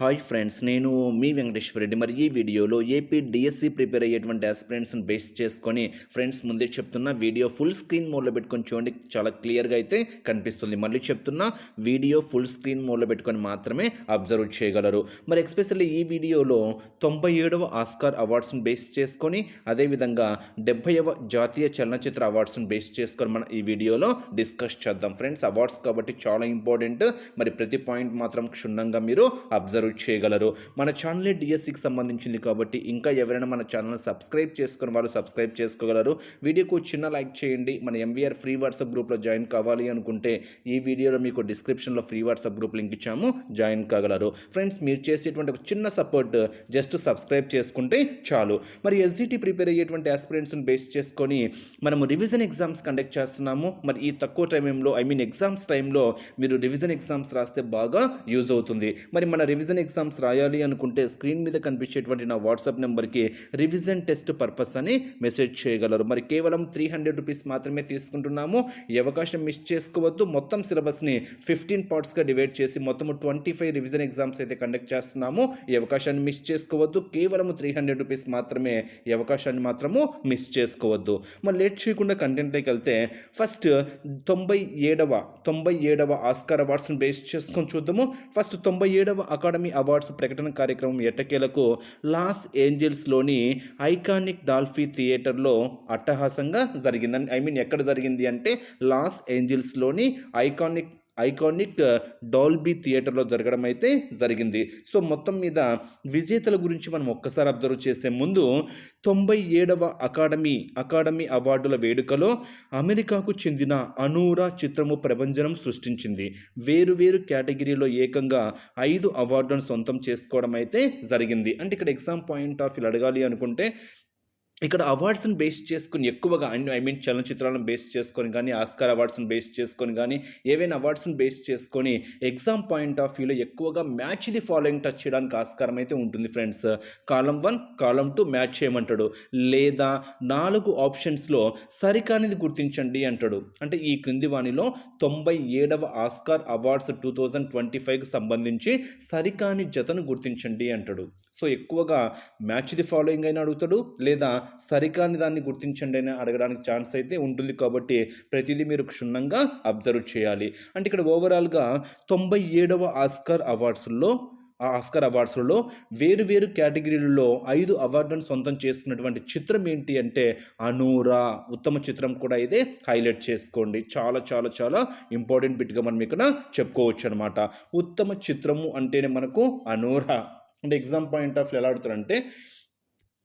Hi friends నేను మీ వెంకటేశ్వర రెడ్డి మరి ఈ వీడియోలో ఏపీ డిఎస్సి ప్రిపేర్ అయ్యేటువంటి ఆస్పిరెంట్స్ని బేస్ చేసుకొని ఫ్రెండ్స్ ముందే చెప్తున్న వీడియో ఫుల్ స్క్రీన్ మోడ్లో పెట్టుకొని చూడండి. చాలా క్లియర్గా అయితే కనిపిస్తుంది. మళ్ళీ చెప్తున్నా వీడియో ఫుల్ స్క్రీన్ మోడ్లో పెట్టుకొని మాత్రమే అబ్జర్వ్ చేయగలరు. మరి ఎక్స్పెషల్లీ ఈ వీడియోలో తొంభై ఏడవ ఆస్కార్ అవార్డ్స్ని బేస్ చేసుకొని అదేవిధంగా డెబ్బైవ జాతీయ చలనచిత్ర అవార్డ్స్ని బేస్ చేసుకొని మనం ఈ వీడియోలో డిస్కస్ చేద్దాం. ఫ్రెండ్స్ అవార్డ్స్ కాబట్టి చాలా ఇంపార్టెంట్ మరి ప్రతి పాయింట్ మాత్రం క్షుణ్ణంగా మీరు అబ్జర్వ్ చేయగలరు. మన ఛానలే డిఎస్సికి సంబంధించింది కాబట్టి ఇంకా ఎవరైనా మన ఛానల్ సబ్స్క్రైబ్ చేసుకుని వాళ్ళు సబ్స్క్రైబ్ చేసుకోగలరు. వీడియోకు చిన్న లైక్ చేయండి. మన ఎంవీఆర్ ఫ్రీ వాట్సాప్ గ్రూప్లో జాయిన్ కావాలి అనుకుంటే ఈ వీడియోలో మీకు డిస్క్రిప్షన్లో ఫ్రీ వాట్సాప్ గ్రూప్ లింక్ ఇచ్చాము. జాయిన్ కాగలరు. ఫ్రెండ్స్ మీరు చేసేటువంటి ఒక చిన్న సపోర్ట్ జస్ట్ సబ్స్క్రైబ్ చేసుకుంటే చాలు. మరి ఎస్జిటి ప్రిపేర్ అయ్యేటువంటి ఆస్పిరెంట్స్ని బేస్ చేసుకొని మనము రివిజన్ ఎగ్జామ్స్ కండక్ట్ చేస్తున్నాము. మరి ఈ తక్కువ టైంలో ఐ మీన్ ఎగ్జామ్స్ టైంలో మీరు రివిజన్ ఎగ్జామ్స్ రాస్తే బాగా యూజ్ అవుతుంది. మరి మన రివిజన్ ఎగ్జామ్స్ రాయాలి అనుకుంటే స్క్రీన్ మీద కనిపించేటువంటి నా వాట్సాప్ నెంబర్కి రివిజన్ టెస్ట్ పర్పస్ అని మెసేజ్ చేయగలరు. మరి కేవలం త్రీ హండ్రెడ్ రూపీస్ మాత్రమే తీసుకుంటున్నాము. ఈ అవకాశం మిస్ చేసుకోవద్దు. మొత్తం సిలబస్ని ఫిఫ్టీన్ పార్ట్స్గా డివైడ్ చేసి మొత్తం ట్వంటీ ఫైవ్ రివిజన్ ఎగ్జామ్స్ అయితే కండక్ట్ చేస్తున్నాము. ఈ అవకాశాన్ని మిస్ చేసుకోవద్దు. కేవలం త్రీ హండ్రెడ్ రూపీస్ మాత్రమే ఈ అవకాశాన్ని మాత్రము మిస్ చేసుకోవద్దు. మరి లేట్ చేయకుండా కంటెంట్లోకి వెళ్తే ఫస్ట్ తొంభై ఏడవ తొంభై ఏడవ ఆస్కార్ అవార్డ్స్ని బేస్ చేసుకొని చూద్దాము. ఫస్ట్ తొంభై ఏడవ అకాడమీ అవార్డ్స్ ప్రకటన కార్యక్రమం ఎట్టకేలకు లాస్ ఏంజల్స్లోని ఐకానిక్ డాల్ఫీ థియేటర్లో అట్టహాసంగా జరిగిందని ఐ మీన్ ఎక్కడ జరిగింది అంటే లాస్ ఏంజల్స్లోని ఐకానిక్ ఐకానిక్ డాల్బీ థియేటర్లో జరగడం అయితే జరిగింది. సో మొత్తం మీద విజేతల గురించి మనం ఒక్కసారి అబ్జర్వ్ చేసే ముందు తొంభై ఏడవ అకాడమీ అకాడమీ అవార్డుల వేడుకలో అమెరికాకు చెందిన అనూరా చిత్రము ప్రభంజనం సృష్టించింది. వేరు వేరు కేటగిరీలో ఏకంగా ఐదు అవార్డులను సొంతం చేసుకోవడం అయితే జరిగింది. అంటే ఇక్కడ ఎగ్జామ్ పాయింట్ ఆఫ్ వ్యూ అడగాలి అనుకుంటే ఇక్కడ అవార్డ్స్ని బేస్ చేసుకుని ఎక్కువగా ఐ మీన్ చలనచిత్రాలను బేస్ చేసుకొని కానీ ఆస్కార్ అవార్డ్స్ని బేస్ చేసుకొని కానీ ఏవైనా అవార్డ్స్ని బేస్ చేసుకొని ఎగ్జామ్ పాయింట్ ఆఫ్ వ్యూలో ఎక్కువగా మ్యాచ్ ది ఫాలోయింగ్ టచ్ చేయడానికి ఆస్కారం అయితే ఉంటుంది friends. Column one column two match చేయమంటాడు. లేదా నాలుగు ఆప్షన్స్లో సరికానిది గుర్తించండి అంటాడు. అంటే ఈ క్రింది వాణిలో తొంభై ఏడవ Oscar awards two thousand twenty ఫైవ్కి సంబంధించి సరికాని జతను గుర్తించండి అంటాడు. సో ఎక్కువగా మ్యాచ్ ది ఫాలోయింగ్ అయినా అడుగుతాడు లేదా సరికాని దాన్ని గుర్తించండి అని అడగడానికి ఛాన్స్ అయితే ఉంటుంది కాబట్టి ప్రతిదీ మీరు క్షుణ్ణంగా అబ్జర్వ్ చేయాలి. అంటే ఇక్కడ ఓవరాల్గా తొంభై ఏడవ ఆస్కార్ అవార్డ్స్లో ఆ ఆస్కార్ అవార్డ్స్లో వేరు వేరు కేటగిరీలలో ఐదు అవార్డులను సొంతం చేసుకున్నటువంటి చిత్రం ఏంటి అంటే అనూరా. ఉత్తమ చిత్రం కూడా ఇదే. హైలైట్ చేసుకోండి. చాలా చాలా చాలా ఇంపార్టెంట్ బిట్గా మనం ఇక్కడ చెప్పుకోవచ్చు అనమాట ఉత్తమ చిత్రము అంటేనే మనకు అనూరా. అంటే ఎగ్జామ్ పాయింట్ ఆఫ్ ఎలా అడుగుతారంటే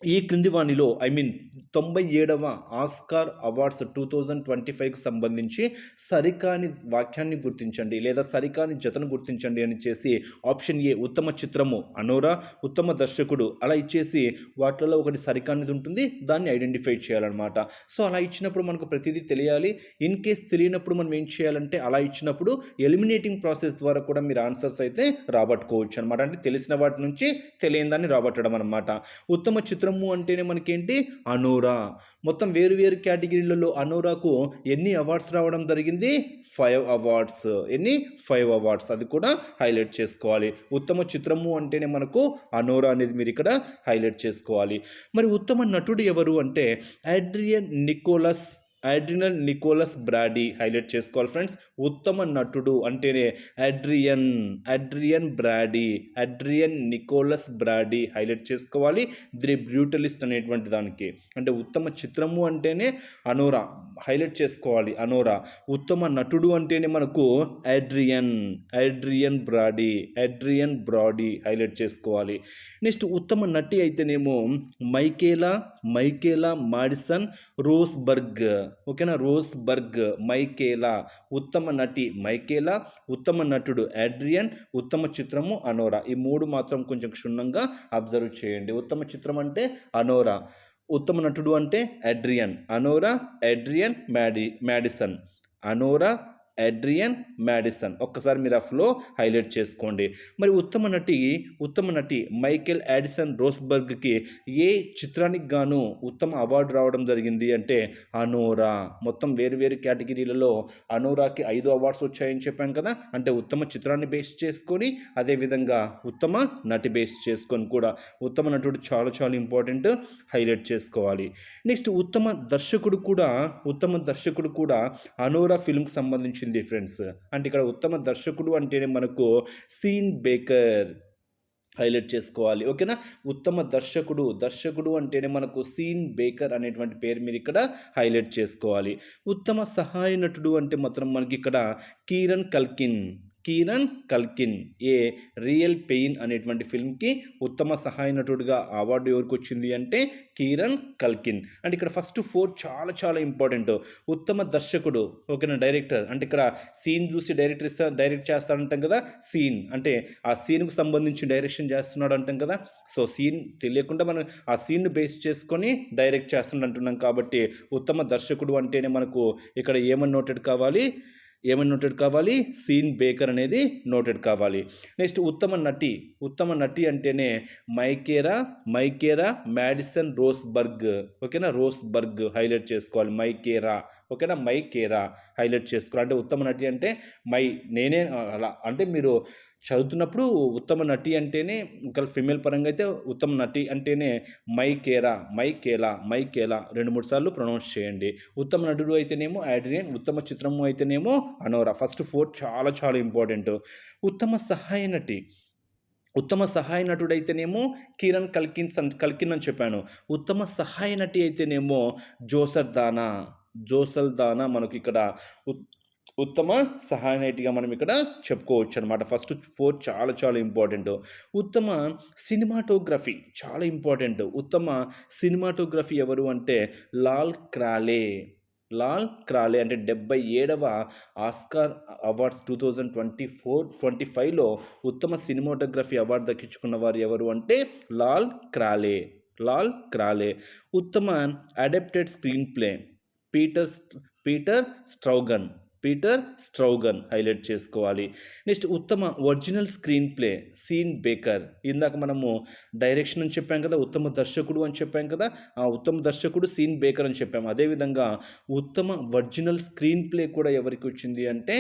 ఈ క్రింది వాణిలో ఐ మీన్ తొంభై ఏడవ Oscar awards two thousand twenty ఫైవ్కి సంబంధించి సరికాని వాక్యాన్ని గుర్తించండి లేదా సరికాని జతను గుర్తించండి అని చేసి ఆప్షన్ ఏ ఉత్తమ చిత్రము అనోరా ఉత్తమ దర్శకుడు అలా ఇచ్చేసి వాటిలో ఒకటి సరికానిది ఉంటుంది దాన్ని ఐడెంటిఫై చేయాలన్నమాట. సో అలా ఇచ్చినప్పుడు మనకు ప్రతిదీ తెలియాలి. ఇన్ కేస్ తెలియనప్పుడు మనం ఏం చేయాలంటే అలా ఇచ్చినప్పుడు ఎలిమినేటింగ్ ప్రాసెస్ ద్వారా కూడా మీరు ఆన్సర్స్ అయితే రాబట్టుకోవచ్చు అనమాట అంటే తెలిసిన వాటి నుంచి తెలియని దాన్ని రాబట్టడం అనమాట ఉత్తమ చిత్రం చిత్రము అంటేనే మనకేంటి? అనోరా. మొత్తం వేరు వేరు కేటగిరీలలో అనోరాకు ఎన్ని అవార్డ్స్ రావడం జరిగింది? Five awards. ఎన్ని? Five awards. అది కూడా హైలైట్ చేసుకోవాలి. ఉత్తమ చిత్రము అంటేనే మనకు అనోరా అనేది మీరు ఇక్కడ హైలైట్ చేసుకోవాలి. మరి ఉత్తమ నటుడు ఎవరు అంటే Adrien Nicholas Adrien Nicholas Brody highlight చేసుకోవాలి ఫ్రెండ్స్. ఉత్తమ నటుడు అంటేనే Adrien Adrien Brody Adrien Nicholas Brody highlight చేసుకోవాలి. ది బ్యూటలిస్ట్ అనేటువంటి దానికి. అంటే ఉత్తమ చిత్రము అంటేనే అనోరా హైలైట్ చేసుకోవాలి అనోరా. ఉత్తమ నటుడు అంటేనే మనకు Adrien Adrien Brody Adrien Brody highlight చేసుకోవాలి. నెక్స్ట్ ఉత్తమ నటి అయితేనేమో మైకేలా మైకేలా మాడిసన్ రోస్బర్గ్. ఓకేనా? రోస్బర్గ్ మైకేలా ఉత్తమ నటి మైకేలా ఉత్తమ నటుడు అడ్రియన్ ఉత్తమ చిత్రము అనోరా. ఈ మూడు మాత్రం కొంచెం క్షుణ్ణంగా అబ్జర్వ్ చేయండి. ఉత్తమ చిత్రం అంటే అనోరా. ఉత్తమ నటుడు అంటే Adrien. Anora Adrien Maddie Madison Anora Adrien Madison ఒక్కసారి మీరు ఆ ఫ్లో హైలైట్ చేసుకోండి. మరి ఉత్తమ నటి ఉత్తమ నటి మైకేల్ యాడిసన్ రోస్బర్గ్కి ఏ చిత్రానికి గాను ఉత్తమ అవార్డు రావడం జరిగింది అంటే అనోరా. మొత్తం వేరు వేరు కేటగిరీలలో అనోరాకి ఐదు అవార్డ్స్ వచ్చాయని చెప్పాను కదా? అంటే ఉత్తమ చిత్రాన్ని బేస్ చేసుకొని అదేవిధంగా ఉత్తమ నటి బేస్ చేసుకొని కూడా ఉత్తమ నటుడు చాలా చాలా ఇంపార్టెంట్ హైలైట్ చేసుకోవాలి. నెక్స్ట్ ఉత్తమ దర్శకుడు కూడా ఉత్తమ దర్శకుడు కూడా అనోరా ఫిల్మ్కి వచ్చింది ఫ్రెండ్స్. అంటే ఇక్కడ ఉత్తమ దర్శకుడు అంటేనే మనకు సీన్ బేకర్ హైలైట్ చేసుకోవాలి. ఓకేనా? ఉత్తమ దర్శకుడు దర్శకుడు అంటేనే మనకు సీన్ బేకర్ అనేటువంటి పేరు మీరు ఇక్కడ హైలైట్ చేసుకోవాలి. ఉత్తమ సహాయ నటుడు అంటే మాత్రం మనకి ఇక్కడ Kieran Culkin. Kieran Culkin. A real pain అనేటువంటి ఫిల్మ్కి ఉత్తమ సహాయ నటుడిగా అవార్డు ఎవరికి వచ్చింది అంటే కిరణ్ కల్కిన్. అంటే ఇక్కడ ఫస్ట్ ఫోర్ చాలా చాలా ఇంపార్టెంట్. ఉత్తమ దర్శకుడు ఓకేనా డైరెక్టర్. అంటే ఇక్కడ సీన్ చూసి డైరెక్టర్ ఇస్తా డైరెక్ట్ చేస్తాడంటాం కదా సీన్. అంటే ఆ సీన్కు సంబంధించి డైరెక్షన్ చేస్తున్నాడు అంటాం కదా సో సీన్ తెలియకుండా మనం ఆ సీన్ను బేస్ చేసుకొని డైరెక్ట్ చేస్తున్నాడు అంటున్నాం కాబట్టి ఉత్తమ దర్శకుడు అంటేనే మనకు ఇక్కడ ఏమని నోటెడ్ కావాలి? ఏమని నోటెడ్ కావాలి? సీన్ బేకర్ అనేది నోటెడ్ కావాలి. నెక్స్ట్ ఉత్తమ నటి ఉత్తమ నటి అంటేనే మైకేరా మైకేరా మ్యాడిసన్ రోస్బర్గ్. ఓకేనా? రోస్బర్గ్ హైలైట్ చేసుకోవాలి. మైకేరా. ఓకేనా? మైకేరా హైలైట్ చేసుకోవాలి. అంటే ఉత్తమ నటి అంటే మై నేనే అలా అంటే మీరు చదువుతున్నప్పుడు ఉత్తమ నటి అంటేనే ఇంకా ఫిమేల్ పరంగా అయితే ఉత్తమ నటి అంటేనే మైకేరా మైకేలా మైకేలా రెండు మూడు సార్లు ప్రొనౌన్స్ చేయండి. ఉత్తమ నటుడు అయితేనేమో యాడ్రియన్ ఉత్తమ చిత్రము అయితేనేమో అనోరా. ఫస్ట్ ఫోర్ చాలా చాలా ఇంపార్టెంట్. ఉత్తమ సహాయ నటి. ఉత్తమ సహాయ నటుడైతేనేమో కిరణ్ కల్కిన్ సన్ కల్కిన్ అని చెప్పాను. ఉత్తమ సహాయ నటి అయితేనేమో జోసర్ దానా. జోసల్ దానా మనకు ఇక్కడ ఉత్తమ సహాయ నటిగా మనం ఇక్కడ చెప్పుకోవచ్చు అనమాట ఫస్ట్ ఫోర్ చాలా చాలా ఇంపార్టెంట్. ఉత్తమ సినిమాటోగ్రఫీ చాలా ఇంపార్టెంట్. ఉత్తమ సినిమాటోగ్రఫీ ఎవరు అంటే లాల్ క్రాలే. లాల్ క్రాలే అంటే డెబ్బై ఏడవ Oscar awards two thousand twenty four twenty ఫైవ్లో ఉత్తమ సినిమాటోగ్రఫీ అవార్డు దక్కించుకున్న వారు ఎవరు అంటే లాల్ క్రాలే. Lol Crawley. ఉత్తమ adapted screenplay Peter Peter Straughan. Peter Straughan highlight చేసుకోవాలి. నెక్స్ట్ ఉత్తమ original screenplay Sean Baker ఇందాక మనము డైరెక్షన్ అని చెప్పాం కదా ఉత్తమ దర్శకుడు అని చెప్పాం కదా ఆ ఉత్తమ దర్శకుడు సీన్ బేకర్ అని చెప్పాము అదేవిధంగా ఉత్తమ ఒరిజినల్ స్క్రీన్ ప్లే కూడా ఎవరికి వచ్చింది అంటే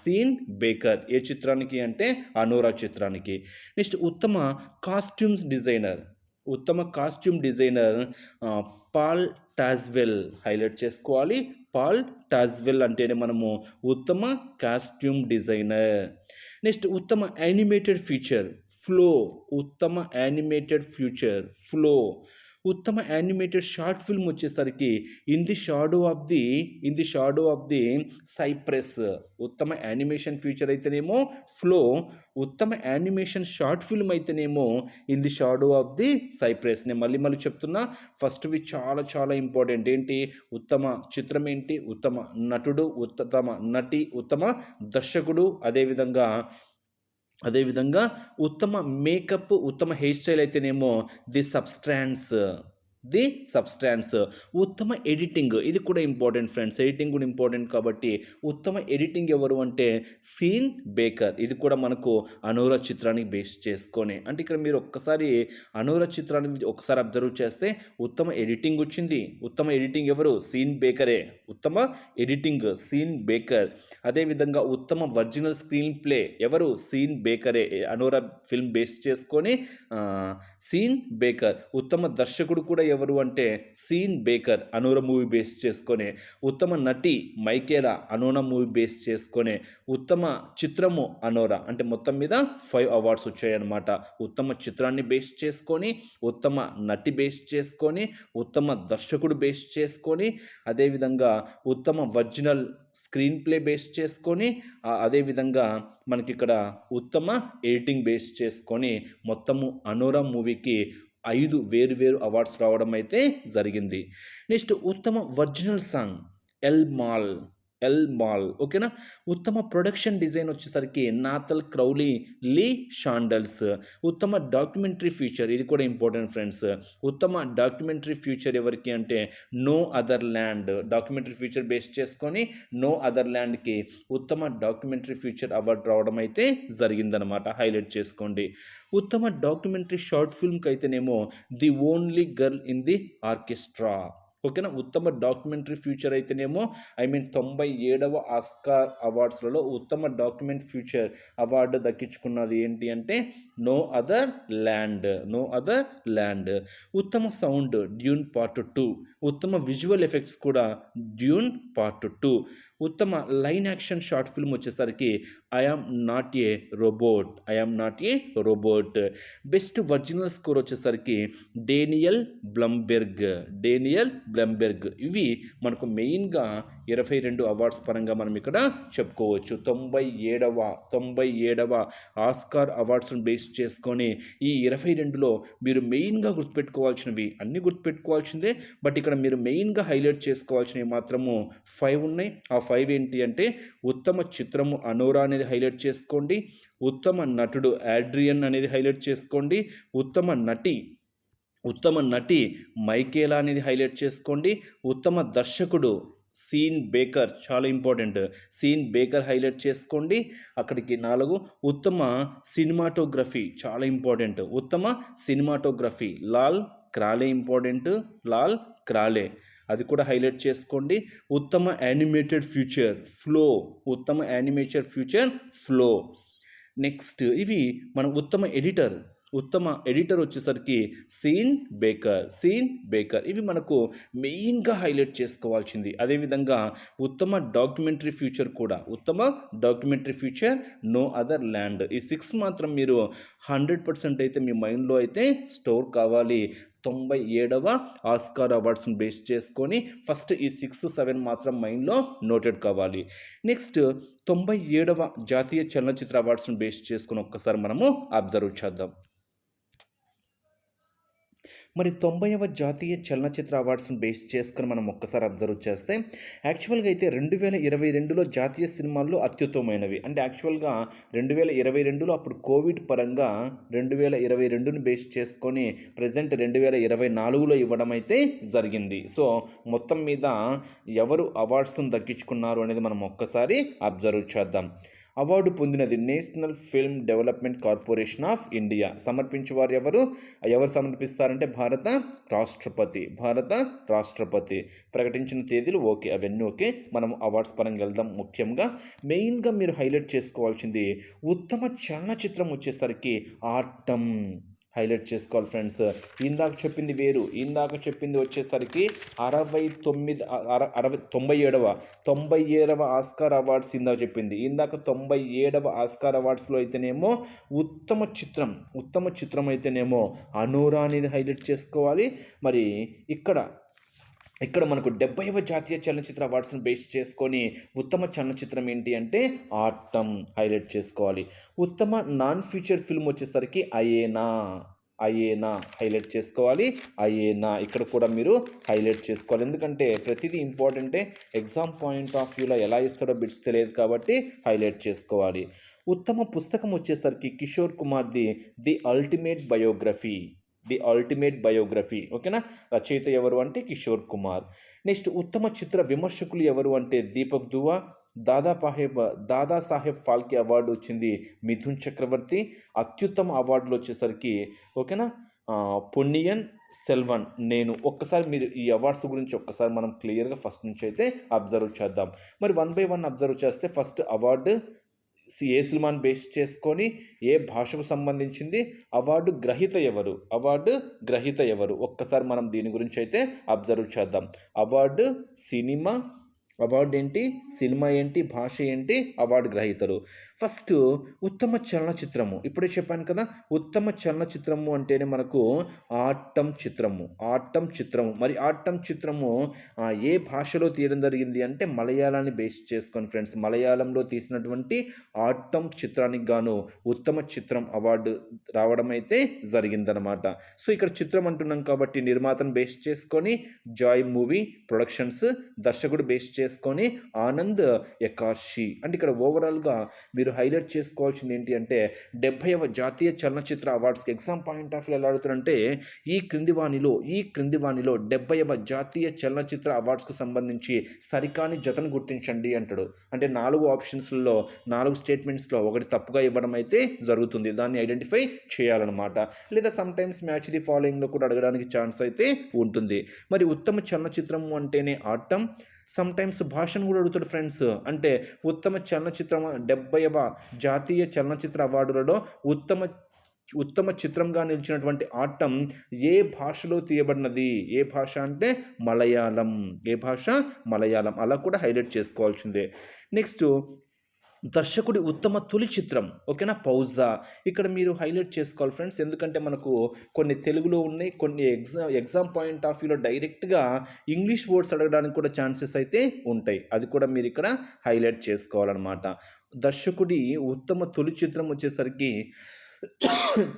సీన్ బేకర్ ఏ చిత్రానికి అంటే అనోరా చిత్రానికి. నెక్స్ట్ ఉత్తమ కాస్ట్యూమ్స్ డిజైనర్. ఉత్తమ costume designer Paul Tazewell highlight చేసుకోవాలి. పాల్ టాజ్వెల్ అంటేనే మనము ఉత్తమ కాస్ట్యూమ్ డిజైనర్ నెక్స్ట్ ఉత్తమ యానిమేటెడ్ ఫీచర్ ఫ్లో ఉత్తమ యానిమేటెడ్ ఫ్యూచర్ ఫ్లో ఉత్తమ యానిమేటెడ్ షార్ట్ ఫిల్మ్ వచ్చేసరికి in the shadow of the in the shadow of the cypress ఉత్తమ యానిమేషన్ ఫీచర్ అయితేనేమో ఫ్లో ఉత్తమ యానిమేషన్ షార్ట్ ఫిల్మ్ అయితేనేమో in the shadow of the cypress నేను మళ్ళీ మళ్ళీ చెప్తున్నా ఫస్ట్వి చాలా చాలా ఇంపార్టెంట్ ఏంటి? ఉత్తమ చిత్రం ఏంటి? ఉత్తమ నటుడు ఉత్తమ నటి ఉత్తమ దర్శకుడు. అదేవిధంగా అదేవిధంగా ఉత్తమ మేకప్ ఉత్తమ హెయిర్ స్టైల్ అయితేనేమో ది సబ్స్ట్రాండ్స్. The substance. ఉత్తమ ఎడిటింగ్. ఇది కూడా ఇంపార్టెంట్ ఫ్రెండ్స్. ఎడిటింగ్ కూడా ఇంపార్టెంట్ కాబట్టి ఉత్తమ ఎడిటింగ్ ఎవరు అంటే సీన్ బేకర్. ఇది కూడా మనకు అనూర చిత్రానికి బేస్ చేసుకొని. అంటే ఇక్కడ మీరు ఒక్కసారి అనూర చిత్రాన్ని ఒకసారి అబ్జర్వ్ చేస్తే ఉత్తమ ఎడిటింగ్ వచ్చింది. ఉత్తమ ఎడిటింగ్ ఎవరు? సీన్ బేకరే. ఉత్తమ ఎడిటింగ్ సీన్ బేకర్. అదేవిధంగా ఉత్తమ ఒరిజినల్ స్క్రీన్ ప్లే ఎవరు? సీన్ బేకరే. అనోరా ఫిల్మ్ బేస్ చేసుకొని సీన్ బేకర్. ఉత్తమ దర్శకుడు కూడా ఎవరు అంటే Sean Baker. Anora movie base చేసుకొని ఉత్తమ నటి మైకేలా అనోనా మూవీ బేస్ చేసుకొని ఉత్తమ చిత్రము అనోరా. అంటే మొత్తం మీద ఫైవ్ అవార్డ్స్ వచ్చాయన్నమాట. ఉత్తమ చిత్రాన్ని బేస్ చేసుకొని ఉత్తమ నటి బేస్ చేసుకొని ఉత్తమ దర్శకుడు బేస్ చేసుకొని అదేవిధంగా ఉత్తమ ఒరిజినల్ స్క్రీన్ ప్లే బేస్ చేసుకొని అదేవిధంగా మనకి ఇక్కడ ఉత్తమ ఎడిటింగ్ బేస్ చేసుకొని మొత్తము అనోరా మూవీకి ఐదు వేరు వేరు అవార్డ్స్ రావడం అయితే జరిగింది. నెక్స్ట్ ఉత్తమ original song El Mal. El Mal ఓకేనా ఉత్తమ ప్రొడక్షన్ డిజైన్ వచ్చేసరికి నాథల్ క్రౌలీ లీ షాండల్స్ ఉత్తమ డాక్యుమెంటరీ ఫీచర్ ఇది కూడా ఇంపార్టెంట్ ఫ్రెండ్స్ ఉత్తమ డాక్యుమెంటరీ ఫీచర్ ఎవరికి అంటే no other land documentary feature base చేసుకొని నో అదర్ ల్యాండ్కి ఉత్తమ డాక్యుమెంటరీ ఫీచర్ అవార్డు రావడం అయితే జరిగిందనమాట హైలైట్ చేసుకోండి. ఉత్తమ డాక్యుమెంటరీ షార్ట్ ఫిల్మ్కి అయితేనేమో the only girl in the orchestra ఓకేనా? ఉత్తమ డాక్యుమెంటరీ ఫ్యూచర్ అయితేనేమో ఐ మీన్ తొంభై ఏడవ ఆస్కార్ అవార్డ్స్లలో ఉత్తమ డాక్యుమెంట్ ఫ్యూచర్ అవార్డు దక్కించుకున్నది ఏంటి అంటే no other land no other land. ఉత్తమ సౌండ్ డ్యూన్ పార్ట్ టూ. ఉత్తమ విజువల్ ఎఫెక్ట్స్ కూడా డ్యూన్ పార్ట్ టూ. ఉత్తమ లైన్ యాక్షన్ షార్ట్ ఫిల్మ్ వచ్చేసరికి I not a robot I am not a robot. Best original score వచ్చేసరికి Daniel Blumberg Daniel Blumberg. ఇవి మనకు మెయిన్గా ఇరవై రెండు అవార్డ్స్ పరంగా మనం ఇక్కడ చెప్పుకోవచ్చు. తొంభై ఏడవ తొంభై ఏడవ ఆస్కార్ అవార్డ్స్ను బేస్ చేసుకొని ఈ ఇరవై రెండులో మీరు మెయిన్గా గుర్తుపెట్టుకోవాల్సినవి అన్నీ గుర్తుపెట్టుకోవాల్సిందే. బట్ ఇక్కడ మీరు మెయిన్గా హైలైట్ చేసుకోవాల్సినవి మాత్రము ఫైవ్ ఉన్నాయి. ఆ ఫైవ్ ఏంటి అంటే ఉత్తమ చిత్రము అనోరా అనేది హైలైట్ చేసుకోండి. ఉత్తమ నటుడు యాడ్రియన్ అనేది హైలైట్ చేసుకోండి. ఉత్తమ నటి ఉత్తమ నటి మైకేలా అనేది హైలైట్ చేసుకోండి. ఉత్తమ దర్శకుడు సీన్ బేకర్ చాలా ఇంపార్టెంట్. సీన్ బేకర్ హైలైట్ చేసుకోండి. అక్కడికి నాలుగు ఉత్తమ సినిమాటోగ్రఫీ చాలా ఇంపార్టెంట్. ఉత్తమ cinematography. Lol Crawley important. Lol Crawley. అది కూడా హైలైట్ చేసుకోండి. ఉత్తమ యానిమేటెడ్ ఫ్యూచర్. ఫ్లో. ఉత్తమ యానిమేటెడ్ ఫ్యూచర్. ఫ్లో. నెక్స్ట్ ఇవి మన ఉత్తమ ఎడిటర్. ఉత్తమ ఎడిటర్ వచ్చేసరికి సీన్ బేకర్ సీన్ బేకర్. ఇవి మనకు మెయిన్గా హైలైట్ చేసుకోవాల్సింది. అదేవిధంగా ఉత్తమ డాక్యుమెంటరీ ఫ్యూచర్ కూడా. ఉత్తమ documentary future no other land. ఈ సిక్స్ మాత్రం మీరు హండ్రెడ్ పర్సెంట్ అయితే మీ మైండ్లో అయితే స్టోర్ కావాలి. తొంభై ఏడవ ఆస్కార్ అవార్డ్స్ని బేస్ చేసుకొని ఫస్ట్ ఈ సిక్స్ సెవెన్ మాత్రం మైండ్లో నోటెడ్ కావాలి. నెక్స్ట్ తొంభై ఏడవ జాతీయ చలనచిత్ర అవార్డ్స్ని బేస్ చేసుకుని ఒక్కసారి మనము అబ్జర్వ్ చేద్దాం. మరి తొంభైవ జాతీయ చలనచిత్ర అవార్డ్స్ని బేస్ చేసుకుని మనం ఒక్కసారి అబ్జర్వ్ చేస్తే యాక్చువల్గా అయితే రెండు వేల ఇరవై రెండులో జాతీయ సినిమాల్లో అత్యుత్తమైనవి అంటే యాక్చువల్గా రెండు వేల ఇరవై రెండులో అప్పుడు కోవిడ్ పరంగా రెండు వేల ఇరవై రెండుని బేస్ చేసుకొని ప్రజెంట్ రెండు వేల ఇరవై నాలుగులో ఇవ్వడం అయితే జరిగింది. సో మొత్తం మీద ఎవరు అవార్డ్స్ని దక్కించుకున్నారు అనేది మనం ఒక్కసారి అబ్జర్వ్ చేద్దాం. అవార్డు పొందినది national film development corporation of India. సమర్పించేవారు ఎవరు ఎవరు సమర్పిస్తారంటే భారత రాష్ట్రపతి. భారత రాష్ట్రపతి. ప్రకటించిన తేదీలు ఓకే అవన్నీ ఓకే. మనం అవార్డ్స్ పరంగా వెళ్దాం. ముఖ్యంగా మెయిన్గా మీరు హైలైట్ చేసుకోవాల్సింది ఉత్తమ చలనచిత్రం వచ్చేసరికి ఆటం. హైలైట్ చేసుకోవాలి ఫ్రెండ్స్. ఇందాక చెప్పింది వేరు. ఇందాక చెప్పింది వచ్చేసరికి అరవై తొమ్మిది అర- అరవై తొంభై ఏడవ తొంభై ఏడవ ఆస్కార్ అవార్డ్స్ ఇందాక చెప్పింది. ఇందాక తొంభై ఏడవ ఆస్కార్ అవార్డ్స్లో అయితేనేమో ఉత్తమ చిత్రం ఉత్తమ చిత్రం అయితేనేమో అనూరా అనేది హైలైట్ చేసుకోవాలి. మరి ఇక్కడ ఇక్కడ మనకు డెబ్బైవ జాతీయ చలనచిత్ర అవార్డ్స్ని బేస్ చేసుకొని ఉత్తమ చలనచిత్రం ఏంటి అంటే ఆటం హైలైట్ చేసుకోవాలి. ఉత్తమ నాన్ ఫీచర్ ఫిల్మ్ వచ్చేసరికి అయేనా అయేనా హైలైట్ చేసుకోవాలి. అయేనా ఇక్కడ కూడా మీరు హైలైట్ చేసుకోవాలి. ఎందుకంటే ప్రతిదీ ఇంపార్టెంటే ఎగ్జామ్ పాయింట్ ఆఫ్ వ్యూలో ఎలా ఇస్తాడో బిట్స్ తెలియదు కాబట్టి హైలైట్ చేసుకోవాలి. ఉత్తమ పుస్తకం వచ్చేసరికి Kishore కుమార్ది the ultimate biography. The ultimate biography. ఓకేనా? రచయిత ఎవరు అంటే కిషోర్ కుమార్. నెక్స్ట్ ఉత్తమ చిత్ర విమర్శకులు ఎవరు అంటే Deepak Dua Dadasaheb Dadasaheb Phalke award వచ్చింది మిథున్ చక్రవర్తి. అత్యుత్తమ అవార్డులు వచ్చేసరికి ఓకేనా? పొన్నియన్ సెల్వన్. నేను ఒక్కసారి మీరు ఈ అవార్డ్స్ గురించి ఒక్కసారి మనం క్లియర్గా ఫస్ట్ నుంచి అయితే అబ్జర్వ్ చేద్దాం. మరి వన్ బై వన్ అబ్జర్వ్ చేస్తే ఫస్ట్ అవార్డు ఏ సినిమాని బేస్ చేసుకొని ఏ భాషకు సంబంధించింది? అవార్డు గ్రహీత ఎవరు? అవార్డు గ్రహీత ఎవరు? ఒక్కసారి మనం దీని గురించి అయితే అబ్జర్వ్ చేద్దాం. అవార్డు సినిమా అవార్డు ఏంటి? సినిమా ఏంటి? భాష ఏంటి? అవార్డు గ్రహీతలు. ఫస్ట్ ఉత్తమ చలనచిత్రము. ఇప్పుడే చెప్పాను కదా ఉత్తమ చలనచిత్రము అంటేనే మనకు ఆట్టం చిత్రము. ఆట్టం చిత్రము. మరి ఆట్టం చిత్రము ఏ భాషలో తీయడం జరిగింది అంటే మలయాళాన్ని బేస్ చేసుకొని ఫ్రెండ్స్ మలయాళంలో తీసినటువంటి ఆట్టం చిత్రానికి గాను ఉత్తమ చిత్రం అవార్డు రావడం అయితే జరిగిందనమాట. సో ఇక్కడ చిత్రం అంటున్నాం కాబట్టి నిర్మాతను బేస్ చేసుకొని జాయ్ మూవీ ప్రొడక్షన్స్ దర్శకుడు బేస్ చేసుకొని ఆనంద్ ఎకార్షి అంటే ఇక్కడ ఓవరాల్గా మీరు మీరు హైలైట్ చేసుకోవాల్సింది ఏంటి అంటే డెబ్బైవ జాతీయ చలనచిత్ర అవార్డ్స్కి ఎగ్జామ్ పాయింట్ ఆఫ్ వ్యూ ఎలా అడుగుతారంటే ఈ క్రింది వాణిలో ఈ క్రింది వాణిలో డెబ్బైవ జాతీయ చలనచిత్ర అవార్డ్స్కు సంబంధించి సరికాని జతను గుర్తించండి అంటాడు. అంటే నాలుగు ఆప్షన్స్లో నాలుగు స్టేట్మెంట్స్లో ఒకటి తప్పుగా ఇవ్వడం అయితే జరుగుతుంది. దాన్ని ఐడెంటిఫై చేయాలన్నమాట. లేదా సమ్టైమ్స్ మ్యాచ్ ది ఫాలోయింగ్లో కూడా అడగడానికి ఛాన్స్ అయితే ఉంటుంది. మరి ఉత్తమ చలనచిత్రము అంటేనే ఆటం సమ్ టైమ్స్ భాషను కూడా అడుగుతాడు ఫ్రెండ్స్ అంటే ఉత్తమ చలనచిత్రం డెబ్బైవ జాతీయ చలనచిత్ర అవార్డులలో ఉత్తమ ఉత్తమ చిత్రంగా నిలిచినటువంటి ఆటం ఏ భాషలో తీయబడినది? ఏ భాష అంటే మలయాళం. ఏ భాష? మలయాళం. అలా కూడా హైలైట్ చేసుకోవాల్సిందే. నెక్స్ట్ దర్శకుడి ఉత్తమ తొలి చిత్రం. ఓకేనా? పౌజా. ఇక్కడ మీరు హైలైట్ చేసుకోవాలి ఫ్రెండ్స్. ఎందుకంటే మనకు కొన్ని తెలుగులో ఉన్నాయి. కొన్ని ఎగ్జామ్ ఎగ్జామ్ పాయింట్ ఆఫ్ వ్యూలో డైరెక్ట్గా ఇంగ్లీష్ వర్డ్స్ అడగడానికి కూడా ఛాన్సెస్ అయితే ఉంటాయి. అది కూడా మీరు ఇక్కడ హైలైట్ చేసుకోవాలన్నమాట. దర్శకుడి ఉత్తమ తొలి చిత్రం వచ్చేసరికి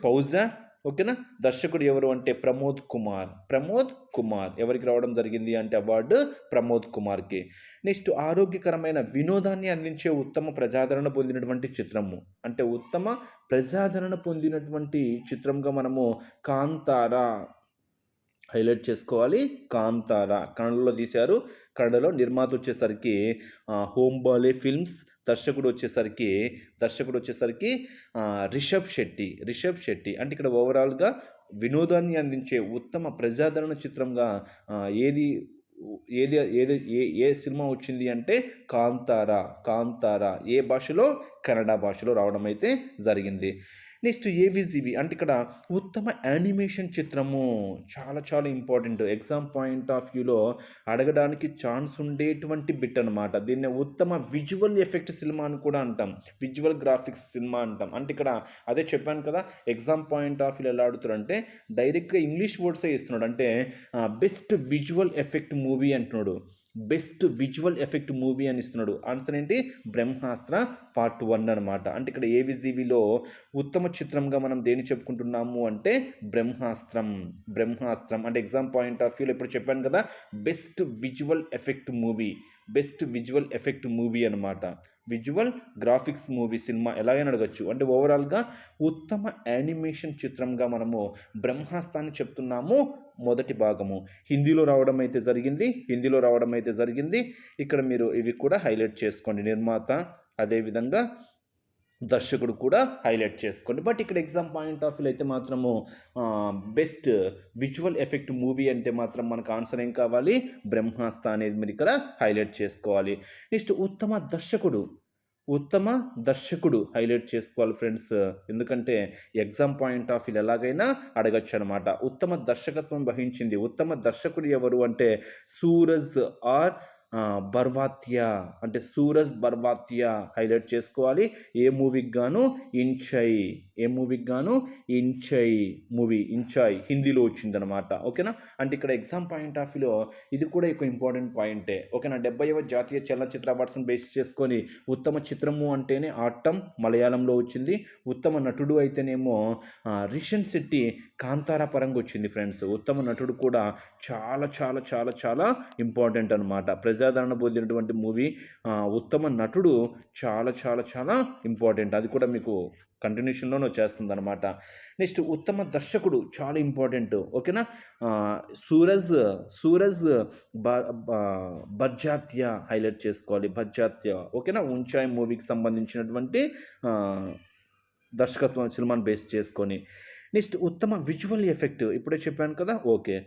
పౌజా. ఓకేనా? దర్శకుడు ఎవరు అంటే ప్రమోద్ కుమార్. ప్రమోద్ కుమార్ ఎవరికి రావడం జరిగింది అంటే అవార్డు ప్రమోద్ కుమార్కి. నెక్స్ట్ ఆరోగ్యకరమైన వినోదాన్ని అందించే ఉత్తమ ప్రజాదరణ పొందినటువంటి చిత్రము. అంటే ఉత్తమ ప్రజాదరణ పొందినటువంటి చిత్రంగా మనము కాంతారా హైలైట్ చేసుకోవాలి. కాంతారా కన్నడలో తీశారు. కన్నడలో నిర్మాత వచ్చేసరికి హోమ్ హోంబాలే ఫిల్మ్స్ దర్శకుడు వచ్చేసరికి దర్శకుడు వచ్చేసరికి రిషబ్ శెట్టి రిషబ్ శెట్టి. అంటే ఇక్కడ ఓవరాల్గా వినోదాన్ని అందించే ఉత్తమ ప్రజాదరణ చిత్రంగా ఏది ఏది ఏది ఏ ఏ సినిమా వచ్చింది అంటే కాంతారా కాంతారా. ఏ భాషలో? కన్నడ భాషలో రావడం అయితే జరిగింది. నెక్స్ట్ ఏవిజీవి అంటే ఇక్కడ ఉత్తమ యానిమేషన్ చిత్రము చాలా చాలా ఇంపార్టెంట్ ఎగ్జామ్ పాయింట్ ఆఫ్ వ్యూలో అడగడానికి ఛాన్స్ ఉండేటువంటి బిట్ అనమాట దీన్ని ఉత్తమ విజువల్ ఎఫెక్ట్ సినిమా అని కూడా అంటాం. విజువల్ గ్రాఫిక్స్ సినిమా అంటాం. అంటే ఇక్కడ అదే చెప్పాను కదా ఎగ్జామ్ పాయింట్ ఆఫ్ వ్యూలో ఎలా ఆడుతారంటే డైరెక్ట్గా ఇంగ్లీష్ వర్డ్సే ఇస్తున్నాడు. అంటే బెస్ట్ విజువల్ ఎఫెక్ట్ మూవీ అంటున్నాడు. బెస్ట్ విజువల్ ఎఫెక్ట్ మూవీ అని ఇస్తున్నాడు. ఆన్సర్ ఏంటి? బ్రహ్మాస్త్ర పార్ట్ వన్ అనమాట అంటే ఇక్కడ ఏవిజీవిలో ఉత్తమ చిత్రంగా మనం దేని చెప్పుకుంటున్నాము అంటే బ్రహ్మాస్త్రం. బ్రహ్మాస్త్రం. అంటే ఎగ్జామ్ పాయింట్ ఆఫ్ వ్యూలో ఇప్పుడు చెప్పాను కదా best visual effect movie best visual effect movie అనమాట విజువల్ గ్రాఫిక్స్ మూవీ సినిమా ఎలాగైనా అడగచ్చు. అంటే ఓవరాల్గా ఉత్తమ యానిమేషన్ చిత్రంగా మనము బ్రహ్మాస్తాన్ని చెప్తున్నాము మొదటి భాగము. హిందీలో రావడం అయితే జరిగింది హిందీలో రావడం అయితే జరిగింది. ఇక్కడ మీరు ఇవి కూడా హైలైట్ చేసుకోండి. నిర్మాత అదేవిధంగా దర్శకుడు కూడా హైలైట్ చేసుకోండి. బట్ ఇక్కడ ఎగ్జామ్ పాయింట్ ఆఫ్ వ్యూ అయితే మాత్రము బెస్ట్ విజువల్ ఎఫెక్ట్ మూవీ అంటే మాత్రం మనకు ఆన్సర్ ఏం కావాలి? బ్రహ్మాస్త్ర అనేది మీరు ఇక్కడ హైలైట్ చేసుకోవాలి. నెక్స్ట్ ఉత్తమ దర్శకుడు ఉత్తమ దర్శకుడు హైలైట్ చేసుకోవాలి ఫ్రెండ్స్. ఎందుకంటే ఎగ్జామ్ పాయింట్ ఆఫ్ వ్యూ ఎలాగైనా అడగచ్చు అనమాట ఉత్తమ దర్శకత్వం వహించింది. ఉత్తమ దర్శకుడు ఎవరు అంటే సూరజ్ ఆర్ బర్వాత్యా అంటే సూరజ్ బర్వాత్యా హైలైట్ చేసుకోవాలి. ఏ మూవీకి గాను? ఇంచై. ఏ మూవీకి గాను? ఇంచై మూవీ. ఇంచాయ్ హిందీలో వచ్చిందనమాట ఓకేనా? అంటే ఇక్కడ ఎగ్జామ్ పాయింట్ ఆఫ్ వ్యూలో ఇది కూడా ఎక్కువ ఇంపార్టెంట్ పాయింటే. ఓకేనా? డెబ్బైవ జాతీయ చలనచిత్ర అవార్డ్స్ని బేస్ చేసుకొని ఉత్తమ చిత్రము అంటేనే ఆట్టం మలయాళంలో వచ్చింది. ఉత్తమ నటుడు అయితేనేమో రిషన్ శెట్టి కాంతార పరంగా వచ్చింది ఫ్రెండ్స్. ఉత్తమ నటుడు కూడా చాలా చాలా చాలా చాలా ఇంపార్టెంట్ అనమాట ప్రజాదరణ పొందినటువంటి మూవీ ఉత్తమ నటుడు చాలా చాలా చాలా ఇంపార్టెంట్. అది కూడా మీకు కంటిన్యూషన్లోనే వచ్చేస్తుంది అనమాట నెక్స్ట్ ఉత్తమ దర్శకుడు చాలా ఇంపార్టెంట్. ఓకేనా? సూరజ్ సూరజ్ భర్జాత్య బర్జాత్య హైలైట్ చేసుకోవాలి. బర్జాత్య ఓకేనా? ఉంచాయ్ మూవీకి సంబంధించినటువంటి దర్శకత్వం సినిమాని బేస్ చేసుకొని. నెక్స్ట్ ఉత్తమ విజువల్ ఎఫెక్ట్. ఇప్పుడే చెప్పాను కదా? ఓకే.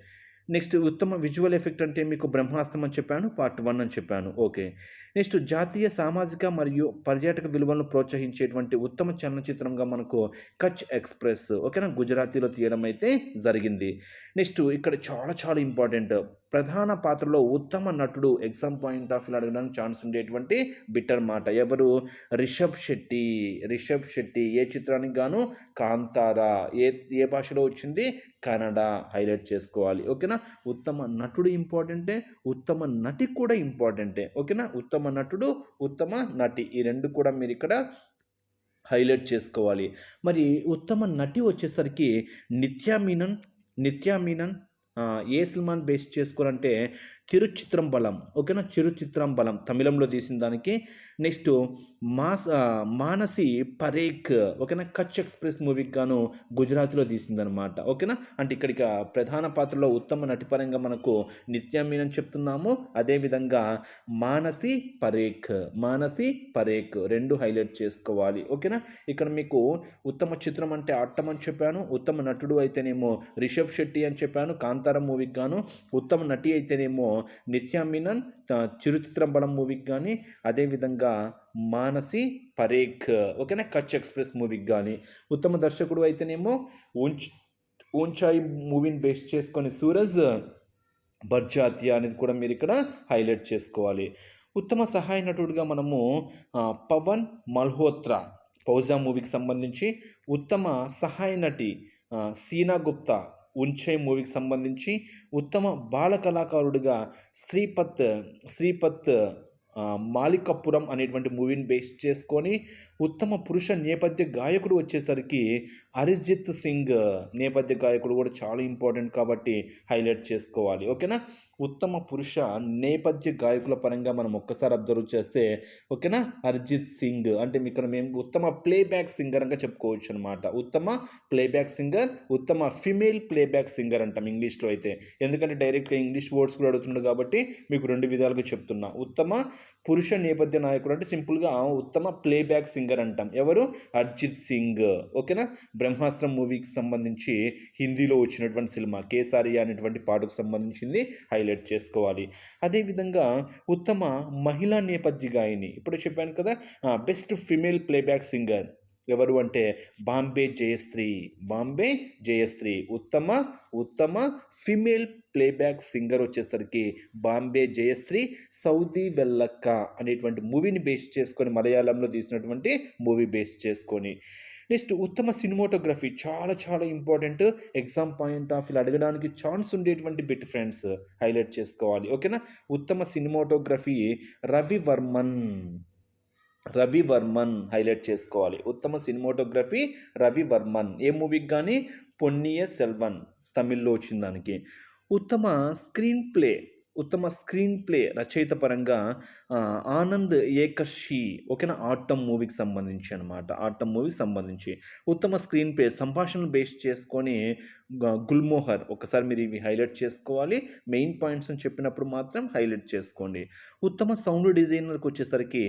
నెక్స్ట్ ఉత్తమ విజువల్ ఎఫెక్ట్ అంటే మీకు బ్రహ్మాస్త్రం అని చెప్పాను పార్ట్ వన్ అని చెప్పాను. ఓకే. నెక్స్ట్ జాతీయ సామాజిక మరియు పర్యాటక విలువలను ప్రోత్సహించేటువంటి ఉత్తమ చలనచిత్రంగా మనకు కచ్ ఎక్స్ప్రెస్ ఓకేనా? గుజరాతీలో తీయడం అయితే జరిగింది. నెక్స్ట్ ఇక్కడ చాలా చాలా ఇంపార్టెంట్. ప్రధాన పాత్రలో ఉత్తమ నటుడు ఎగ్జామ్ పాయింట్ ఆఫ్ వ్యూ అడగడానికి ఛాన్స్ ఉండేటువంటి బిట్టర్ మాట. ఎవరు? రిషబ్ శెట్టి. రిషబ్ శెట్టి. ఏ చిత్రానికి గాను? కాంతారా. ఏ ఏ భాషలో వచ్చింది? కన్నడ. హైలైట్ చేసుకోవాలి. ఓకేనా? ఉత్తమ నటుడు ఇంపార్టెంటే ఉత్తమ నటి కూడా ఇంపార్టెంటే. ఓకేనా? ఉత్తమ ఉత్తమ నటుడు ఉత్తమ నటి. ఈ రెండు కూడా మీరు ఇక్కడ హైలైట్ చేసుకోవాలి. మరి ఉత్తమ నటి వచ్చేసరికి నిత్యా మీనన్ నిత్యా మీనన్ ఏ సినిమాని బేస్ చేసుకోవాలంటే తిరుచిత్రంబలం. ఓకేనా? చిరుచిత్రంబలం తమిళంలో తీసిన దానికి నెక్స్ట్ మాస్ మానసి పరేక్ ఓకేనా? కచ్ ఎక్స్ప్రెస్ మూవీకి గాను గుజరాత్లో తీసిందనమాట ఓకేనా? అంటే ఇక్కడికి ప్రధాన పాత్రలో ఉత్తమ నటిపరంగా మనకు నిత్యా మీనన్ చెప్తున్నాము. అదేవిధంగా మానసి పరేక్ మానసి పరేక్ రెండు హైలైట్ చేసుకోవాలి. ఓకేనా? ఇక్కడ మీకు ఉత్తమ చిత్రం అంటే అట్టం అని చెప్పాను. ఉత్తమ నటుడు అయితేనేమో రిషబ్ శెట్టి అని చెప్పాను. కాంతార మూవీకి గాను ఉత్తమ నటి అయితేనేమో నిత్యా మీనన్ ఆ, చిరుచిత్రం మూవీకి కానీ అదేవిధంగా మానసి పరేఖ్ ఓకేనా? కచ్ ఎక్స్ప్రెస్ మూవీకి కానీ ఉత్తమ దర్శకుడు అయితేనేమో ఉంచ్ ఊంచాయి మూవీని బేస్ చేసుకొని సూరజ్ బర్జాతియా అనేది కూడా మీరు ఇక్కడ హైలైట్ చేసుకోవాలి. ఉత్తమ సహాయ నటుడిగా మనము పవన్ మల్హోత్రా పౌజా మూవీకి సంబంధించి ఉత్తమ సహాయ నటి సీనా గుప్తా ఉంచే మూవీకి సంబంధించి ఉత్తమ బాల కళాకారుడిగా శ్రీపత్ శ్రీపత్ ఆ, మాలికపురం అనేటువంటి మూవీని బేస్ చేసుకొని ఉత్తమ పురుష నేపథ్య గాయకుడు వచ్చేసరికి అరిజిత్ సింగ్. నేపథ్య గాయకుడు కూడా చాలా ఇంపార్టెంట్ కాబట్టి హైలైట్ చేసుకోవాలి. ఓకేనా? ఉత్తమ పురుష నేపథ్య గాయకుల పరంగా మనం ఒక్కసారి అబ్జర్వ్ చేస్తే ఓకేనా? అరిజిత్ సింగ్. అంటే ఇక్కడ మేము ఉత్తమ ప్లేబ్యాక్ సింగర్ అంగా చెప్పుకోవచ్చు అనమాట ఉత్తమ ప్లేబ్యాక్ సింగర్ ఉత్తమ ఫిమేల్ ప్లేబ్యాక్ సింగర్ అంటాం ఇంగ్లీష్లో అయితే. ఎందుకంటే డైరెక్ట్గా ఇంగ్లీష్ వర్డ్స్ కూడా అడుగుతున్నాడు కాబట్టి మీకు రెండు విధాలుగా చెప్తున్నా. ఉత్తమ పురుష నేపథ్య నాయకుడు అంటే సింపుల్గా ఉత్తమ ప్లేబ్యాక్ సింగర్ అంటాం. ఎవరు? అర్జిత్ సింగ్. ఓకేనా? బ్రహ్మాస్త్రం మూవీకి సంబంధించి హిందీలో వచ్చినటువంటి సినిమా కేసారి అనేటువంటి పాటకు సంబంధించింది హైలైట్ చేసుకోవాలి. అదేవిధంగా ఉత్తమ మహిళా నేపథ్య గాయని ఇప్పుడు చెప్పాను కదా బెస్ట్ ఫిమేల్ ప్లేబ్యాక్ సింగర్ ఎవరు అంటే బాంబే జయశ్రీ. బాంబే జయశ్రీ. ఉత్తమ ఉత్తమ ఫిమేల్ ప్లేబ్యాక్ సింగర్ వచ్చేసరికి బాంబే జయశ్రీ సౌదీ వెల్లక్క అనేటువంటి మూవీని బేస్ చేసుకొని మలయాళంలో తీసినటువంటి మూవీ బేస్ చేసుకొని. నెక్స్ట్ ఉత్తమ సినిమాటోగ్రఫీ చాలా చాలా important. Exam point of view అడగడానికి ఛాన్స్ ఉండేటువంటి బిట్ ఫ్రెండ్స్ హైలైట్ చేసుకోవాలి. ఓకేనా? ఉత్తమ సినిమాటోగ్రఫీ రవి రవివర్మన్ హైలైట్ చేసుకోవాలి. ఉత్తమ సినిమాటోగ్రఫీ రవివర్మన్. ఏ మూవీకి కానీ పొన్నియ సెల్వన్ తమిళ్ళో వచ్చిన దానికి. ఉత్తమ స్క్రీన్ ప్లే ఉత్తమ స్క్రీన్ ప్లే రచయిత పరంగా ఆనంద్ ఏకర్షి ఓకేనా ఆటం మూవీకి సంబంధించి అనమాట ఆటం మూవీకి సంబంధించి. ఉత్తమ స్క్రీన్ ప్లే సంభాషణ బేస్ చేసుకొని గుల్మోహర్ ఒకసారి మీరు ఇవి హైలైట్ చేసుకోవాలి. మెయిన్ పాయింట్స్ అని చెప్పినప్పుడు మాత్రం హైలైట్ చేసుకోండి. ఉత్తమ సౌండ్ డిజైనర్కి వచ్చేసరికి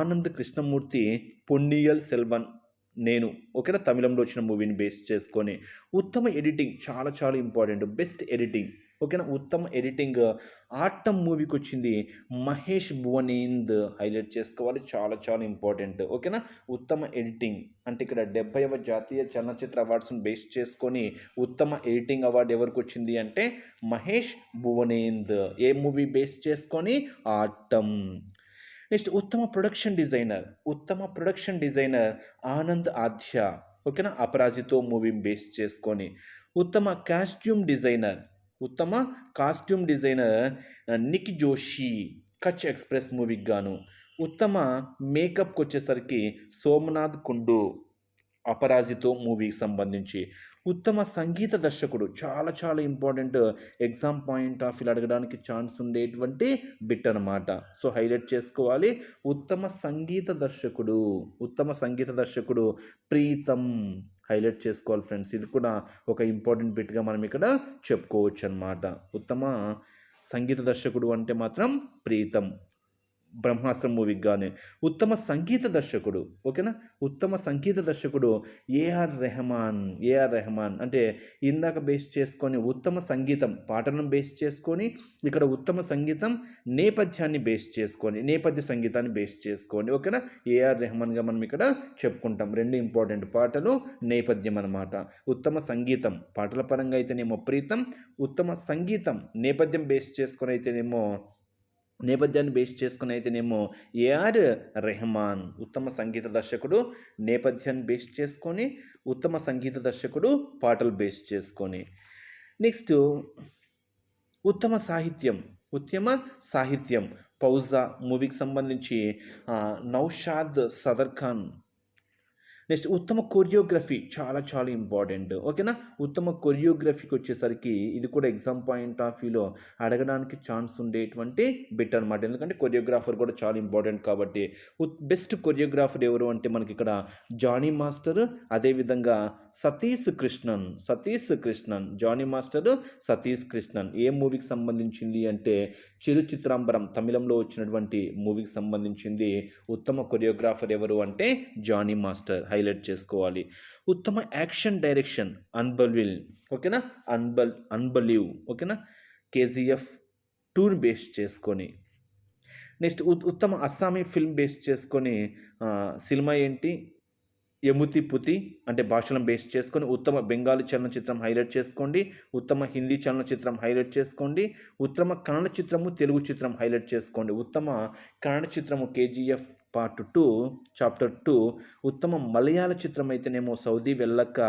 ఆనంద్ కృష్ణమూర్తి పొన్నియల్ సెల్వన్ నేను ఓకేనా తమిళంలో వచ్చిన మూవీని బేస్ చేసుకొని ఉత్తమ ఎడిటింగ్ చాలా చాలా ఇంపార్టెంట్. Best editing. ఓకేనా? ఉత్తమ ఎడిటింగ్ ఆటం మూవీకి వచ్చింది మహేష్ భువనేంద్ హైలైట్ చేసుకోవాలి. చాలా చాలా ఇంపార్టెంట్. ఓకేనా? ఉత్తమ ఎడిటింగ్. అంటే ఇక్కడ డెబ్బైవ జాతీయ చలనచిత్ర అవార్డ్స్ని బేస్ చేసుకొని ఉత్తమ ఎడిటింగ్ అవార్డు ఎవరికి వచ్చింది అంటే మహేష్ భువనేంద్. ఏ మూవీ బేస్ చేసుకొని? ఆటం. నెక్స్ట్ ఉత్తమ ప్రొడక్షన్ డిజైనర్. ఉత్తమ ప్రొడక్షన్ డిజైనర్ ఆనంద్ ఆధ్య. ఓకేనా? అపరాజితో మూవీని బేస్ చేసుకొని. ఉత్తమ కాస్ట్యూమ్ డిజైనర్. ఉత్తమ costume designer Nikki Joshi Kutch express మూవీకి గాను. ఉత్తమ మేకప్కి వచ్చేసరికి సోమనాథ్ కుండు అపరాజితో మూవీకి సంబంధించి. ఉత్తమ సంగీత దర్శకుడు చాలా చాలా ఇంపార్టెంట్ ఎగ్జామ్ పాయింట్ ఆఫ్ ఇలా అడగడానికి ఛాన్స్ ఉండేటువంటి బిట్ అనమాట సో హైలైట్ చేసుకోవాలి. ఉత్తమ సంగీత దర్శకుడు ఉత్తమ సంగీత దర్శకుడు ప్రీతం. హైలైట్ చేసుకోవాలి ఫ్రెండ్స్. ఇది కూడా ఒక ఇంపార్టెంట్ బిట్గా మనం ఇక్కడ చెప్పుకోవచ్చు అనమాట ఉత్తమ సంగీత దర్శకుడు అంటే మాత్రం ప్రీతం. బ్రహ్మాస్త్రం మూవీకి కానీ ఉత్తమ సంగీత దర్శకుడు ఓకేనా? ఉత్తమ సంగీత దర్శకుడు ఏఆర్ రెహమాన్ ఏఆర్ రెహమాన్. అంటే ఇందాక బేస్ చేసుకొని ఉత్తమ సంగీతం పాటలను బేస్ చేసుకొని ఇక్కడ ఉత్తమ సంగీతం నేపథ్యాన్ని బేస్ చేసుకొని నేపథ్య సంగీతాన్ని బేస్ చేసుకొని ఓకేనా? ఏఆర్ రెహమాన్గా మనం ఇక్కడ చెప్పుకుంటాం. రెండు ఇంపార్టెంట్ పాటలు నేపథ్యం అనమాట ఉత్తమ సంగీతం పాటల పరంగా అయితేనేమో ప్రీతం ఉత్తమ సంగీతం నేపథ్యం బేస్ చేసుకొని అయితేనేమో నేపథ్యాన్ని బేస్ చేసుకుని అయితేనేమో ఏఆర్ రెహమాన్ ఉత్తమ సంగీత దర్శకుడు. నేపథ్యాన్ని బేస్ చేసుకొని ఉత్తమ సంగీత దర్శకుడు పాటలు బేస్ చేసుకొని. నెక్స్ట్ ఉత్తమ సాహిత్యం ఉత్తమ సాహిత్యం. పౌజా మూవీకి సంబంధించి నౌషాద్ సదర్ ఖాన్ నెక్స్ట్ ఉత్తమ కొరియోగ్రఫీ చాలా చాలా ఇంపార్టెంట్. ఓకేనా? ఉత్తమ కొరియోగ్రఫీకి వచ్చేసరికి ఇది కూడా ఎగ్జామ్ పాయింట్ ఆఫ్ వ్యూలో అడగడానికి ఛాన్స్ ఉండేటువంటి బిట్ అనమాట ఎందుకంటే కొరియోగ్రాఫర్ కూడా చాలా ఇంపార్టెంట్ కాబట్టి బెస్ట్ కొరియోగ్రాఫర్ ఎవరు అంటే మనకి ఇక్కడ జానీ మాస్టర్ అదేవిధంగా సతీష్ కృష్ణన్ సతీష్ కృష్ణన్ జానీ మాస్టర్ సతీష్ కృష్ణన్. ఏ మూవీకి సంబంధించింది అంటే చిరు చిత్రాంబరం తమిళంలో వచ్చినటువంటి మూవీకి సంబంధించింది ఉత్తమ కొరియోగ్రాఫర్ ఎవరు అంటే జానీ మాస్టర్. హై హైలైట్ చేసుకోవాలి. ఉత్తమ యాక్షన్ డైరెక్షన్ అన్బల్విల్ ఓకేనా? అన్బల్ అన్బలీవ్ ఓకేనా? కేజీఎఫ్ టూర్ బేస్ చేసుకొని. నెక్స్ట్ ఉత్- ఉత్తమ అస్సామీ ఫిల్మ్ బేస్ చేసుకొని సినిమా ఏంటి? యముతి పుతి అంటే భాషలను బేస్ చేసుకొని ఉత్తమ బెంగాలీ చలనచిత్రం హైలైట్ చేసుకోండి ఉత్తమ హిందీ చలనచిత్రం హైలైట్ చేసుకోండి ఉత్తమ కన్నడ చిత్రము తెలుగు చిత్రం హైలైట్ చేసుకోండి ఉత్తమ కన్నడ చిత్రము KGF part two chapter two ఉత్తమ మలయాళ చిత్రం అయితేనేమో సౌదీ వెళ్ళక్క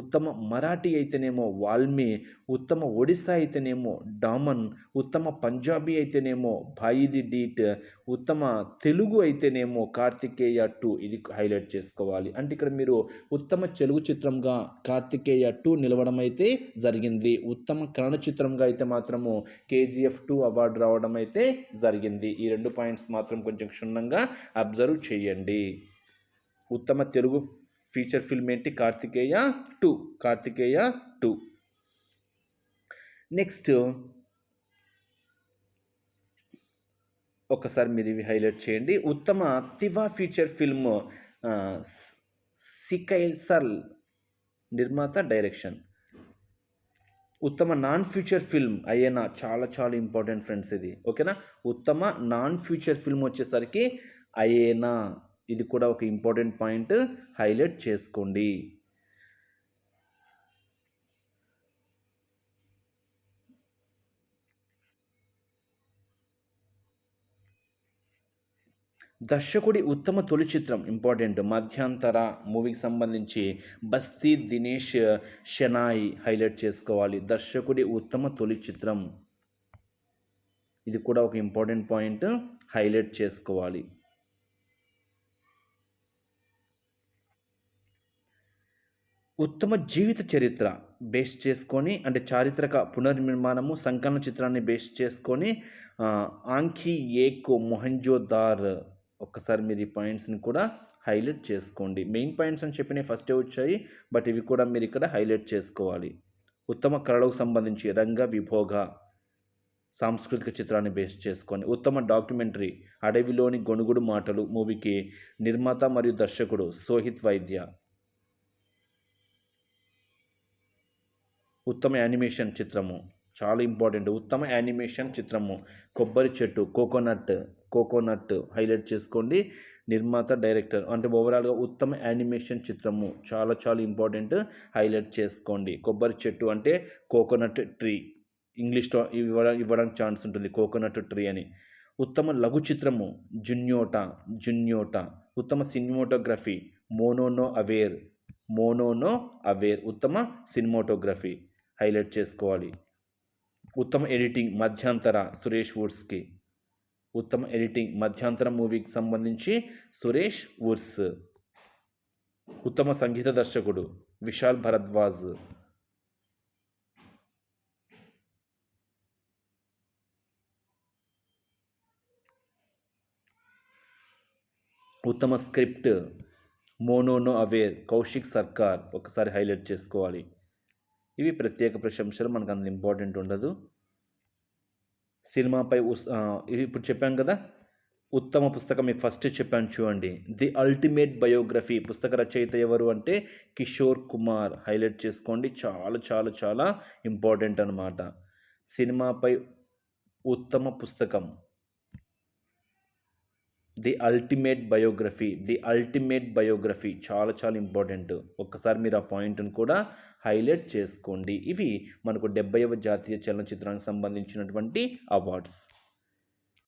ఉత్తమ మరాఠీ అయితేనేమో వాల్మీ ఉత్తమ ఒడిస్సా అయితేనేమో డామన్ ఉత్తమ పంజాబీ అయితేనేమో భాయిది డీట్ ఉత్తమ తెలుగు అయితేనేమో కార్తికేయ టూ ఇది హైలైట్ చేసుకోవాలి. అంటే ఇక్కడ మీరు ఉత్తమ తెలుగు చిత్రంగా కార్తికేయ టూ నిలవడం అయితే జరిగింది. ఉత్తమ కన్నడ చిత్రంగా అయితే మాత్రము కేజీఎఫ్ టూ అవార్డు రావడం అయితే జరిగింది. ఈ రెండు పాయింట్స్ మాత్రం కొంచెం క్షుణ్ణంగా అబ్జర్వ్ చేయండి. ఉత్తమ తెలుగు ఫీచర్ ఫిల్మ్ ఏంటి? Karthikeya two. Karthikeya two. Next ఒకసారి మీరు ఇవి హైలైట్ చేయండి. ఉత్తమ తివా ఫీచర్ ఫిల్మ్ సికైసల్ నిర్మాత డైరెక్షన్. ఉత్తమ నాన్ ఫ్యూచర్ ఫిల్మ్. అయ్యేనా చాలా చాలా ఇంపార్టెంట్ ఫ్రెండ్స్ ఇది. ఓకేనా? ఉత్తమ నాన్ ఫ్యూచర్ ఫిల్మ్ వచ్చేసరికి అయేనా? ఇది కూడా ఒక ఇంపార్టెంట్ పాయింట్. హైలైట్ చేసుకోండి. దర్శకుడి ఉత్తమ తొలి చిత్రం ఇంపార్టెంట్. మధ్యాంతర మూవీకి సంబంధించి బస్తీ దినేష్ షెనాయ్ హైలైట్ చేసుకోవాలి. దర్శకుడి ఉత్తమ తొలి చిత్రం. ఇది కూడా ఒక ఇంపార్టెంట్ పాయింట్. హైలైట్ చేసుకోవాలి. ఉత్తమ జీవిత చరిత్ర బేస్ చేసుకొని అంటే చారిత్రక పునర్నిర్మాణము సంకలన చిత్రాన్ని బేస్ చేసుకొని ఆ, ఆంఖీ ఏకో మొహంజోదార్ ఒక్కసారి మీరు ఈ పాయింట్స్ని కూడా హైలైట్ చేసుకోండి. మెయిన్ పాయింట్స్ అని చెప్పినవి ఫస్టే వచ్చాయి బట్ ఇవి కూడా మీరు ఇక్కడ హైలైట్ చేసుకోవాలి. ఉత్తమ కళలకు సంబంధించి రంగ విభోగ సాంస్కృతిక చిత్రాన్ని బేస్ చేసుకొని ఉత్తమ డాక్యుమెంటరీ అడవిలోని గొణుగుడు మాటలు మూవీకి నిర్మాత మరియు దర్శకుడు సోహిత్ వైద్య ఉత్తమ యానిమేషన్ చిత్రము. చాలా ఇంపార్టెంట్. ఉత్తమ యానిమేషన్ చిత్రము. కొబ్బరి చెట్టు కోకోనట్ కోకోనట్ హైలైట్ చేసుకోండి. నిర్మాత డైరెక్టర్ అంటే ఓవరాల్గా ఉత్తమ యానిమేషన్ చిత్రము. చాలా చాలా ఇంపార్టెంట్. హైలైట్ చేసుకోండి. కొబ్బరి చెట్టు అంటే కోకోనట్ ట్రీ. ఇంగ్లీష్లో ఇవ్వడం ఇవ్వడానికి ఛాన్స్ ఉంటుంది. కోకోనట్ ట్రీ అని. ఉత్తమ లఘు చిత్రము. జున్యోటా జున్యోటా. ఉత్తమ సినిమోటోగ్రఫీ. మోనోనో అవేర్. మోనోనో అవేర్. ఉత్తమ సినిమోటోగ్రఫీ. హైలైట్ చేసుకోవాలి. ఉత్తమ ఎడిటింగ్ మధ్యాంతర సురేష్ వుడ్స్కి ఉత్తమ ఎడిటింగ్ మధ్యాంతర మూవీకి సంబంధించి సురేష్ వుడ్స్ ఉత్తమ సంగీత దర్శకుడు విశాల్ భరద్వాజ్. ఉత్తమ స్క్రిప్ట్ మోనోనో అవేర్ కౌశిక్ సర్కార్ ఒకసారి హైలైట్ చేసుకోవాలి. ఇవి ప్రత్యేక ప్రశంసలు మనకు అంత ఇంపార్టెంట్ ఉండదు. సినిమాపై ఉస్- ఇవి ఇప్పుడు చెప్పాం కదా? ఉత్తమ పుస్తకం మీకు ఫస్ట్ చెప్పాను చూడండి. The ultimate biography. పుస్తక రచయిత ఎవరు అంటే కిషోర్ కుమార్. హైలైట్ చేసుకోండి. చాలా చాలా చాలా ఇంపార్టెంట్ అనమాట సినిమాపై ఉత్తమ పుస్తకం. The ultimate biography. The ultimate biography. చాలా చాలా ఇంపార్టెంట్. ఒక్కసారి మీరు ఆ పాయింట్ని కూడా హైలైట్ చేసుకోండి. ఇవి మనకు డెబ్బైవ జాతీయ చలనచిత్రానికి సంబంధించినటువంటి అవార్డ్స్.